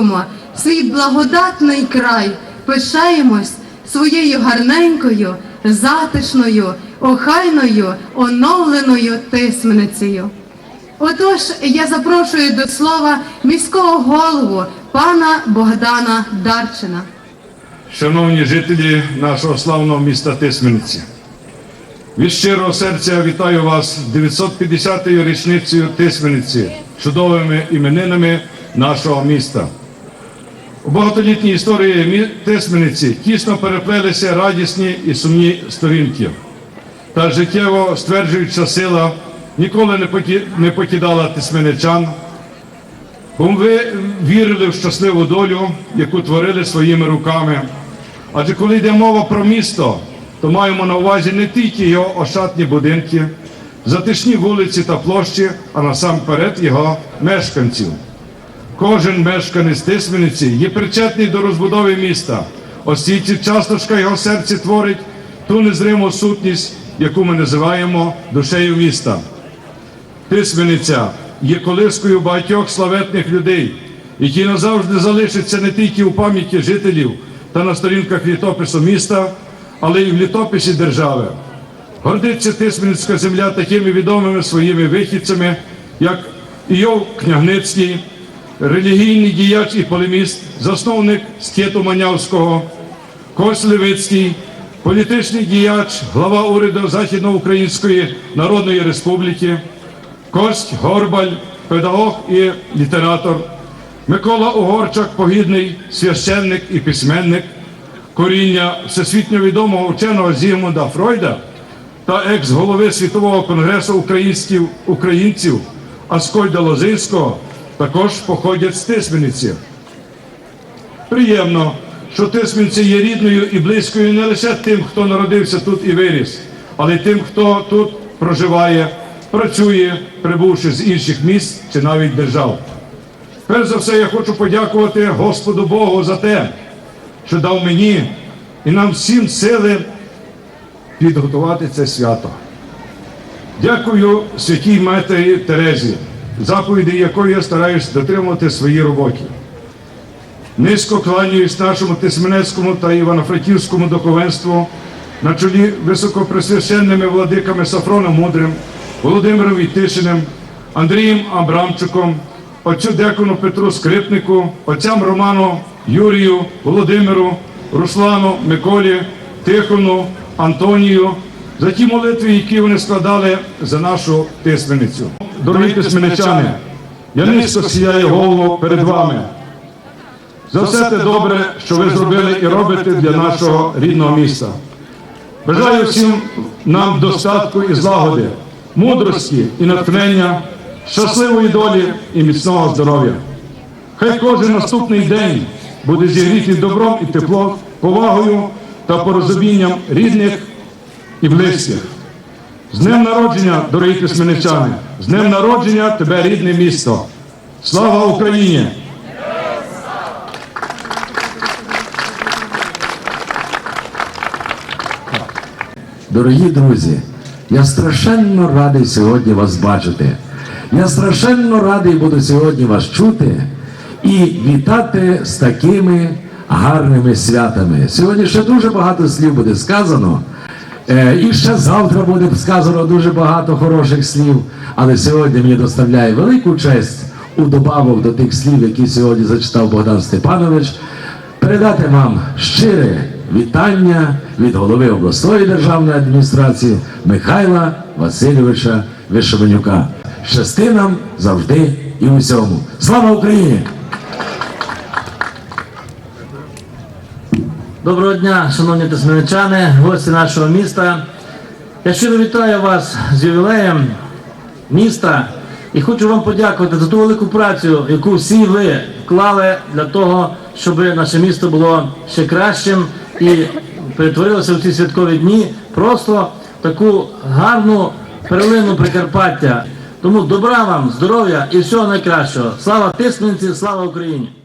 любимо свій благодатний край, пишаємось своєю гарненькою, затишною, охайною, оновленою тисменицею. Отож, я запрошую до слова міського голову пана Богдана Дарчина. Шановні жителі нашого славного міста Тисмениці, від щирого серця вітаю вас з 950-ю річницею Тисмениці, чудовими іменинами нашого міста. У багатолітній історії Тисмениці тісно переплелися радісні і сумні сторінки. Та життєво стверджуюча сила ніколи не покидала тисменичан, Бо ви вірили в щасливу долю, яку творили своїми руками. Адже коли йде мова про місто, то маємо на увазі не тільки його ошатні будинки, затишні вулиці та площі, а насамперед його мешканців. Кожен мешканець Тисмениці є причетний до розбудови міста, оскільки часточка його серці творить ту незриму сутність, яку ми називаємо душею міста. Тисмениця є колискою багатьох славетних людей, які назавжди залишаться не тільки у пам'яті жителів та на сторінках літопису міста, але й в літописі держави. Гордиться Тисменицька земля такими відомими своїми вихідцями, як Іов Княгницький, релігійний діяч і полеміст, засновник Скету Манявського, Кось Левицький, політичний діяч, глава уряду Західноукраїнської Народної Республіки, Кость Горбаль, педагог і літератор, Микола Угорчак, погідний священник і письменник, коріння всесвітньо відомого вченого Зігмунда Фройда та екс-голови Світового конгресу українців, українців Аскольда Лозинського також походять з Тисмениці. Приємно, що Тисменці є рідною і близькою не лише тим, хто народився тут і виріс, але й тим, хто тут проживає, працює, прибувши з інших міст чи навіть держав. Перш за все, я хочу подякувати Господу Богу за те, що дав мені і нам всім сили підготувати це свято. Дякую святій матері Терезі, заповіді якої я стараюсь дотримувати в своїй роботі. Низько кланяюсь нашому Тисменецькому та Івано-Франківському духовенству на чолі високопресвященними владиками Сафроном Мудрим, Володимиром Вітишиним, Андрієм Абрамчуком, отцю декону Петру Скрипнику, отцям Роману, Юрію, Володимиру, Руслану, Миколі, Тихону, Антонію, за ті молитви, які вони складали за нашу тисменицю. Дорогі тисменичани, я низько сіяю голову перед вами за все те добре, що ви зробили і робите для нашого рідного міста. Бажаю всім нам достатку і злагоди, мудрості і натхнення, щасливої долі і міцного здоров'я. Хай кожен наступний день буде зігрітий добром і теплом, повагою та порозумінням рідних і близьких. З днем народження, дорогі тисменичани, з днем народження тебе, рідне місто. Слава Україні! Дорогі друзі, я страшенно радий сьогодні вас бачити. Я страшенно радий буду сьогодні вас чути і вітати з такими гарними святами. Сьогодні ще дуже багато слів буде сказано. Е, І ще завтра буде сказано дуже багато хороших слів. Але сьогодні мені доставляє велику честь у добавок до тих слів, які сьогодні зачитав Богдан Степанович, передати вам щире вітання від голови обласної державної адміністрації Михайла Васильовича Вишеменюка. Щасти нам завжди і у всьому. Слава Україні! Доброго дня, шановні тисменичани, гості нашого міста. Я щиро вітаю вас з ювілеєм міста і хочу вам подякувати за ту велику працю, яку всі ви вклали для того, щоб наше місто було ще кращим і перетворилося в ці святкові дні просто таку гарну перлину Прикарпаття. Тому добра вам, здоров'я і всього найкращого. Слава Тисменці, слава Україні!